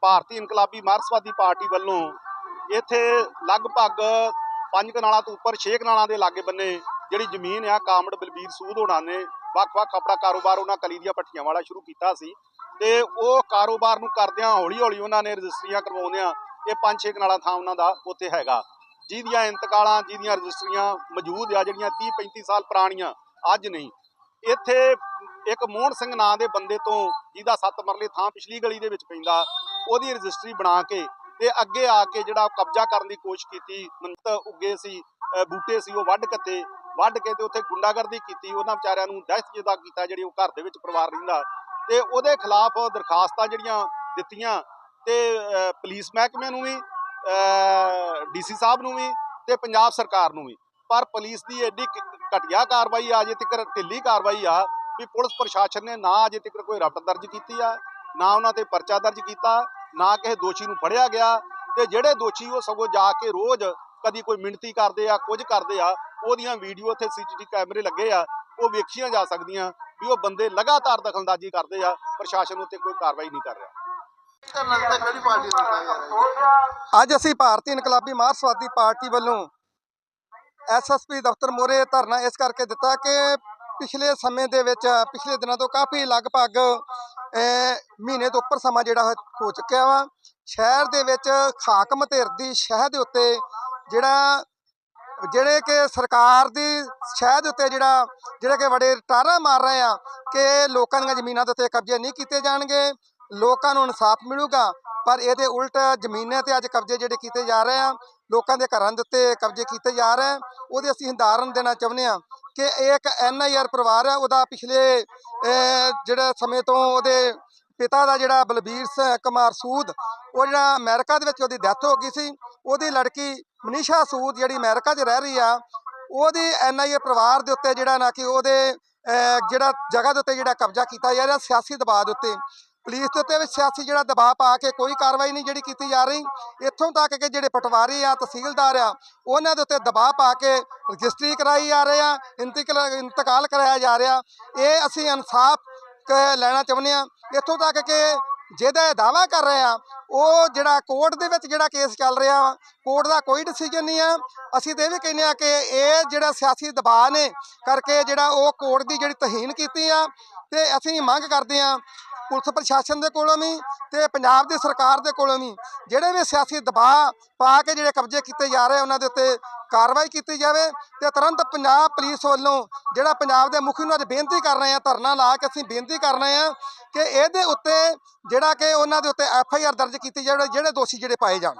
ਭਾਰਤੀ ਇਨਕਲਾਬੀ ਮਾਰਕਸਵਾਦੀ ਪਾਰਟੀ ਵੱਲੋਂ ਇੱਥੇ ਲਗਭਗ ਪੰਜ ਕਨਾਲਾਂ ਤੋਂ ਉੱਪਰ ਛੇ ਕਨਾਲਾਂ ਦੇ ਲਾਗੇ ਬੰਨੇ ਜਿਹੜੀ ਜ਼ਮੀਨ ਆ, ਕਾਮੜ, ਬਲਬੀਰ, ਸੂਦ ਹੋਣਾ ਨੇ ਵੱਖ-ਵੱਖ ਆਪਣਾ ਕਾਰੋਬਾਰ ਉਹਨਾਂ ਕਲੀ ਦੀਆਂ ਪੱਠੀਆਂ ਵਾਲਾ ਸ਼ੁਰੂ ਕੀਤਾ ਸੀ ਤੇ ਉਹ ਕਾਰੋਬਾਰ ਨੂੰ ਕਰਦਿਆਂ ਹੌਲੀ-ਹੌਲੀ ਉਹਨਾਂ ਨੇ ਰਜਿਸਟਰੀਆਂ ਕਰਵਾਉਂਦਿਆਂ ਇਹ ਪੰਜ ਛੇ ਕਨਾਲਾਂ ਥਾਂ ਉਹਨਾਂ ਦਾ ਉੱਥੇ ਹੈਗਾ। ਜਿਹਦੀਆਂ ਇੰਤਕਾਲਾਂ, ਜਿਹਦੀਆਂ ਰਜਿਸਟਰੀਆਂ ਮੌਜੂਦ ਆ, ਜਿਹੜੀਆਂ 30 35 ਸਾਲ ਪੁਰਾਣੀਆਂ, ਅੱਜ ਨਹੀਂ। ਇੱਥੇ ਇੱਕ ਮੋਹਨ ਸਿੰਘ ਨਾਂ ਦੇ ਬੰਦੇ ਤੋਂ ਜਿਹਦਾ ਸੱਤ ਮਰਲੇ ਥਾਂ ਪਿਛਲੀ ਗਲੀ ਦੇ ਵਿੱਚ ਪੈਂਦਾ ਉਹਦੀ ਰਜਿਸਟਰੀ ਬਣਾ ਕੇ ਤੇ ਅੱਗੇ ਆ ਕੇ ਜਿਹੜਾ ਕਬਜ਼ਾ ਕਰਨ ਦੀ ਕੋਸ਼ਿਸ਼ ਕੀਤੀ ਮੰਤ ਉੱਗੇ ਸੀ ਬੂਟੇ ਸੀ ਉਹ ਵੱਢ ਕੱਤੇ ਵੱਢ ਕੇ ਤੇ ਉੱਥੇ ਗੁੰਡਾਗਰਦੀ ਕੀਤੀ ਉਹਨਾਂ ਵਿਚਾਰਿਆਂ ਨੂੰ ਦਹਿਸ਼ਤ ਜਦਾ ਕੀਤਾ ਜਿਹੜੀ ਉਹ ਘਰ ਦੇ ਵਿੱਚ ਪਰਿਵਾਰ ਰਹਿੰਦਾ ਤੇ ਉਹਦੇ ਖਿਲਾਫ ਦਰਖਾਸਤਾਂ ਜਿਹੜੀਆਂ ਦਿੱਤੀਆਂ ਤੇ ਅਹ, ਪੁਲਿਸ ਮਹਿਕਮੇ ਨੂੰ ਵੀ ਡੀਸੀ ਸਾਹਿਬ ਨੂੰ ਵੀ ਤੇ ਪੰਜਾਬ ਸਰਕਾਰ ਨੂੰ ਵੀ। ਪਰ ਪੁਲਿਸ ਦੀ ਐਡੀ ਘ- ਘਟੀਆ ਕਾਰਵਾਈ ਆ ਜੇ ਤੱਕ ਢਿੱਲੀ ਕਾਰਵਾਈ ਆ ਵੀ ਪੁਲਿਸ ਪ੍ਰਸ਼ਾਸਨ ਨੇ ਨਾ ਅਜੇ ਤੱਕ ਕੋਈ ਰਪਟ ਦਰਜ ਕੀਤੀ ਆ, ਨਾ ਉਹਨਾਂ ਤੇ ਪਰਚਾ ਦਰਜ ਕੀਤਾ, ਨਾ ਕਿਸੇ ਦੋਸ਼ੀ ਨੂੰ ਫੜਿਆ ਗਿਆ ਤੇ ਜਿਹੜੇ ਦੋਸ਼ੀ ਉਹ ਸਗੋਂ ਜਾ ਕੇ ਰੋਜ਼ ਕਦੀ ਕੋਈ ਮਿਹਨਤੀ ਕਰਦੇ ਆ, ਕੁਝ ਕਰਦੇ ਆ, ਉਹਦੀਆਂ ਵੀਡੀਓ ਇੱਥੇ ਸੀਸੀਟੀਵੀ ਕੈਮਰੇ ਲੱਗੇ ਆ, ਉਹ ਵੇਖੀਆਂ ਜਾ ਸਕਦੀਆਂ ਵੀ ਉਹ ਬੰਦੇ ਲਗਾਤਾਰ ਦਖਲਅੰਦਾਜ਼ੀ ਕਰਦੇ ਆ, ਪ੍ਰਸ਼ਾਸਨ ਉੱਤੇ ਕੋਈ ਕਾਰਵਾਈ ਨਹੀਂ ਕਰ ਰਿਹਾ। ਰਿਹਾ ਅੱਜ ਅਸੀਂ ਭਾਰਤੀ ਇਨਕਲਾਬੀ ਮਾਰਕਸਵਾਦੀ ਪਾਰਟੀ ਵੱਲੋਂ ਐਸਐਸਪੀ ਦਫ਼ਤਰ ਮੋਰੇ ਧਰਨਾ ਇਸ ਕਰਕੇ ਦਿੱਤਾ ਕਿ ਪਿਛਲੇ ਸਮੇਂ ਦੇ ਵਿੱਚ, ਪਿਛਲੇ ਦਿਨਾਂ ਤੋਂ ਕਾਫੀ ਲਗਭਗ ਮਹੀਨੇ ਤੋਂ ਉੱਪਰ ਸਮਾਂ ਜਿਹੜਾ ਹੋ- ਚੁੱਕਿਆ ਵਾ। ਸ਼ਹਿਰ ਦੇ ਵਿੱਚ ਖਾਕ ਮਧੇਰ ਦੀ ਸ਼ਹਿਰ ਦੇ ਉੱਤੇ ਜਿਹੜਾ, ਜਿਹੜੇ ਕਿ ਸਰਕਾਰ ਦੀ ਸ਼ਹਿਰ ਦੇ ਉੱਤੇ ਜਿਹੜਾ, ਜਿਹੜੇ ਕਿ ਬੜੇ ਟਾਰਾ ਮਾਰ ਰਹੇ ਆ ਕਿ ਲੋਕਾਂ ਦੀਆਂ ਜ਼ਮੀਨਾਂ ਦੇ ਉੱਤੇ ਕਬਜ਼ੇ ਨਹੀਂ ਕੀਤੇ ਜਾਣਗੇ, ਲੋਕਾਂ ਨੂੰ ਇਨਸਾਫ ਮਿਲੂਗਾ। ਪਰ ਇਹਦੇ ਉਲਟ ਜ਼ਮੀਨਾਂ ਤੇ ਅੱਜ ਕਬਜ਼ੇ ਜਿਹੜੇ ਕੀਤੇ ਜਾ ਰਹੇ ਆ ਲੋਕਾਂ ਦੇ ਘਰਾਂ ਦੇ ਉੱਤੇ ਕਬਜ਼ੇ ਕੀਤੇ ਜਾ ਰਹੇ ਆ ਉਹਦੇ ਅਸੀਂ ਉਦਾਹਰਨ ਦੇਣਾ ਚਾਹੁੰਦੇ ਆ ਕਿ ਇਹ ਇੱਕ ਐਨਆਈਆਰ ਪਰਿਵਾਰ ਹੈ। ਉਹਦਾ ਪਿਛਲੇ ਜਿਹੜਾ ਸਮੇਂ ਤੋਂ ਉਹਦੇ ਪਿਤਾ ਦਾ ਜਿਹੜਾ ਬਲਬੀਰ ਸਿੰਘ ਕੁਮਾਰ ਸੂਦ, ਉਹ ਜਿਹੜਾ ਅਮਰੀਕਾ ਦੇ ਵਿੱਚ ਉਹਦੀ ਡੈਥ ਹੋ ਗਈ ਸੀ। ਉਹਦੀ ਲੜਕੀ ਮਨੀਸ਼ਾ ਸੂਦ ਜਿਹੜੀ ਅਮਰੀਕਾ 'ਚ ਰਹਿ ਰਹੀ ਆ, ਉਹਦੀ ਐਨਆਈਏ ਪਰਿਵਾਰ ਦੇ ਉੱਤੇ ਜਿਹੜਾ ਨਾ ਕਿ ਉਹਦੇ ਜਿਹੜਾ ਜਗ੍ਹਾ ਦੇ ਉੱਤੇ ਜਿਹੜਾ ਕਬਜ਼ਾ ਕੀਤਾ ਜਾ ਰਿਹਾ, ਸਿਆਸੀ ਦਬਾਅ ਦੇ ਉੱਤੇ। ਪੁਲਿਸ ਦੇ ਉੱਤੇ ਵੀ ਸਿਆਸੀ ਜਿਹੜਾ ਦਬਾਅ ਪਾ ਕੇ ਕੋਈ ਕਾਰਵਾਈ ਨਹੀਂ ਜਿਹੜੀ ਕੀਤੀ ਜਾ ਰਹੀ। ਇੱਥੋਂ ਤੱਕ ਕਿ ਜਿਹੜੇ ਪਟਵਾਰੀ ਆ, ਤਹਿਸੀਲਦਾਰ ਆ, ਉਹਨਾਂ ਦੇ ਉੱਤੇ ਦਬਾਅ ਪਾ ਕੇ ਰਜਿਸਟਰੀ ਕਰਾਈ ਜਾ ਰਹੇ ਆ, ਇੰਤਕਾਲ ਇੰਤਕਾਲ ਕਰਾਇਆ ਜਾ ਰਿਹਾ। ਇਹ ਅਸੀਂ ਇਨਸਾਫ ਕ- ਲੈਣਾ ਚਾਹੁੰਦੇ ਆ। ਇੱਥੋਂ ਤੱਕ ਕਿ ਜਿਹਦਾ ਇਹ ਦਾਵਾ ਕਰ ਰਹੇ ਆ ਉਹ ਜਿਹੜਾ ਕੋਰਟ ਦੇ ਵਿੱਚ ਜਿਹੜਾ ਕੇਸ ਚੱਲ ਰਿਹਾ ਵਾ, ਕੋਰਟ ਦਾ ਕੋਈ ਡਿਸੀਜਨ ਨਹੀਂ ਆ। ਅਸੀਂ ਤੇ ਇਹ ਵੀ ਕਹਿੰਦੇ ਆ ਕਿ ਇਹ ਜਿਹੜਾ ਸਿਆਸੀ ਦਬਾਅ ਨੇ ਕਰਕੇ ਜਿਹੜਾ ਉਹ ਕੋਰਟ ਦੀ ਜਿਹੜੀ ਤਹੀਨ ਕੀਤੀ ਆ, ਤੇ ਅਸੀਂ ਮੰਗ ਕਰਦੇ ਆ ਪੁਲਿਸ ਪ੍ਰਸ਼ਾਸਨ ਦੇ ਕੋਲੋਂ ਵੀ ਤੇ ਪੰਜਾਬ ਦੀ ਸਰਕਾਰ ਦੇ ਕੋਲੋਂ ਵੀ ਜਿਹੜੇ ਵੀ ਸਿਆਸੀ ਦਬਾਅ ਪਾ ਕੇ ਜਿਹੜੇ ਕਬਜ਼ੇ ਕੀਤੇ ਜਾ ਰਹੇ ਉਹਨਾਂ ਦੇ ਉੱਤੇ ਕਾਰਵਾਈ ਕੀਤੀ ਜਾਵੇ ਤੇ ਤੁਰੰਤ ਪੰਜਾਬ ਪੁਲਿਸ ਵੱਲੋਂ ਜਿਹੜਾ ਪੰਜਾਬ ਦੇ ਮੁਖੀ ਨੂੰ ਅੱਜ ਬੇਨਤੀ ਕਰ ਰਹੇ ਆ, ਧਰਨਾ ਲਾ ਕੇ ਅਸੀਂ ਬੇਨਤੀ ਕਰ ਰਹੇ ਆ ਕਿ ਇਹਦੇ ਉੱਤੇ ਜਿਹੜਾ ਕਿ ਉਹਨਾਂ ਦੇ ਉੱਤੇ ਐਫ ਆਈ ਆਰ ਦਰਜ ਕੀਤੀ ਜਾਵੇ, ਜਿਹੜੇ ਦੋਸ਼ੀ ਜਿਹੜੇ ਪਾਏ ਜਾਣ।